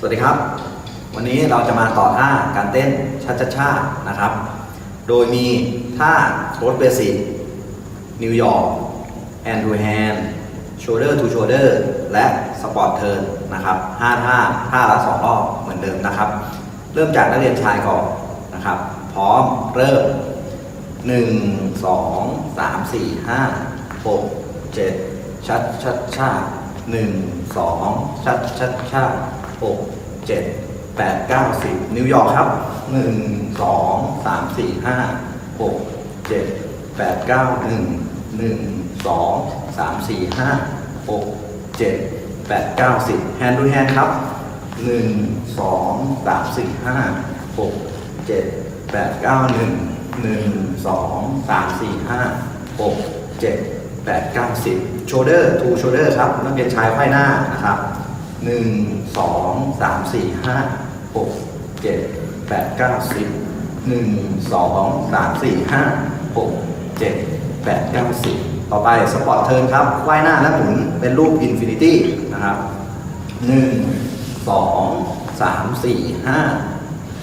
สวัสดีครับ วันนี้เราจะมาต่อท่าการเต้นชัชชานะครับ โดยมีท่าโ o สเบสิกนิวยอร์กแอนดูแฮนโชเดอร์ทูโชเดอร์และสปอร์ตเทิร์นนะครับ5ท่าท่าละ2รอบเหมือนเดิมนะครับ เริ่มจากนักเรียนชายก่อนนะครับ พร้อมเริ่ม1 2 3 4 5 6 7ชัดชัดชาหนึ่งสองชัดชัดชา หกเจ็ดแปดเก้าสิบนิวยอร์กครับหนึ่งสองสามสี่ห้าหกเจ็ดแปดเก้าหนึ่งหนึ่งสองสามสี่ห้าหกเจ็ดแปดเก้าสิบแฮนด์ดูแฮนด์ครับหนึ่งสองสามสี่ห้าหกเจ็ดแปดเก้าหนึ่งหนึ่งสองสามสี่ห้าหกเจ็ดแปดเก้าสิบโชเดอร์ทูโชเดอร์ครับนักเรียนชายไขว้หน้านะครับ หนึ่งสองสามสี่ห้าหกเจ็ดแปดเก้าสิบหนึ่งสองสามสี่ห้าหกเจ็ดแปดเก้าสิบต่อไปสปอร์ตเทิร์นครับไขว้หน้าและหมุนเป็นรูปอินฟินิตี้นะครับหนึ่งสองสามสี่ห้า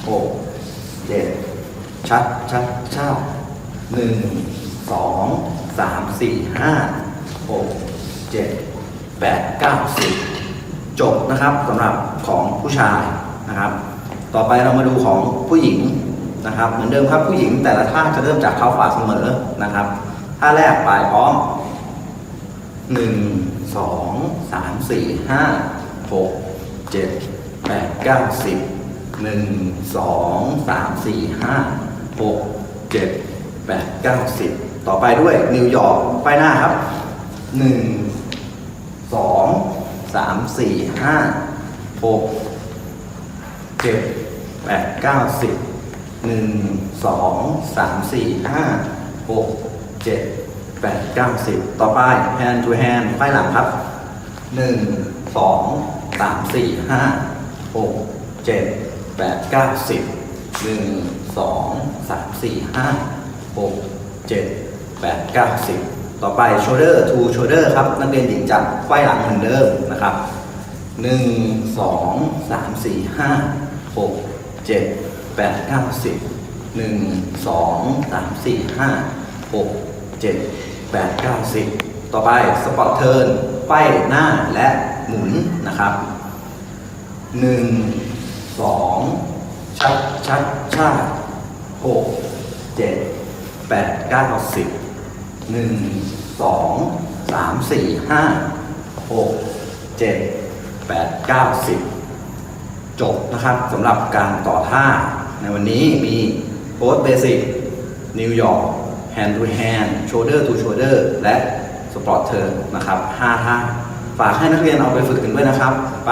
หกเจ็ดชัดชัดเชัดหนึ่งสองสามสี่ห้าหกเจ็ดแปดเก้าสิบ จบนะครับสำหรับของผู้ชายนะครับ ต่อไปเรามาดูของผู้หญิงนะครับ เหมือนเดิมครับผู้หญิงแต่ละท่าจะเริ่มจากเท้าขวาเสมอนะครับท่าแรกไปพร้อมหนึ่งสองสามสี่ห้าหกเจ็ดแปดเก้าสิบหนึ่งสองสามสี่ห้าหกเจ็ดแปดเก้าสิบต่อไปด้วยนิวยอร์กไปหน้าครับหนึ่งสอง สามสี่ห้าหกเจ็ดแปดเก้าสิบหนึ่งสองสามสี่ห้าหกเจ็ดแปดเก้าสิบต่อไป hand to hand ไปหลังครับหนึ่งสองสามสี่ห้าหกเจ็ดแปดเก้าสิบหนึ่งสองสามสี่ห้าหกเจ็ดแปดเก้าสิบ ต่อไป shoulder to shoulder ครับ นักเรียนหญิงจับไขว้หลังเหมือนเดิมนะครับหนึ่งสองสามสี่ห้าหกเจ็ดแปดเก้าสิบหนึ่งสองสามสี่ห้าหกเจ็ดแปดเก้าสิบต่อไปสปอตเทิร์นไขว้หน้าและหมุนนะครับหนึ่งสองชัดชัดชาหกเจ็ดแปดเก้าสิบ หนึ่งสองสามสี่ห้าหกเจ็ดแปดเก้าสิบจบนะครับสำหรับการต่อท่า ในวันนี้มีโ o สเบสิกนิวยอร์กแฮนด์ to แฮนด์โชเดอร์ to โชเดอร์และสปอร์ตเทิร์นะครับห้าท่าฝากให้นักเรียนเอาไปฝึกกันด้วยนะครับ ไป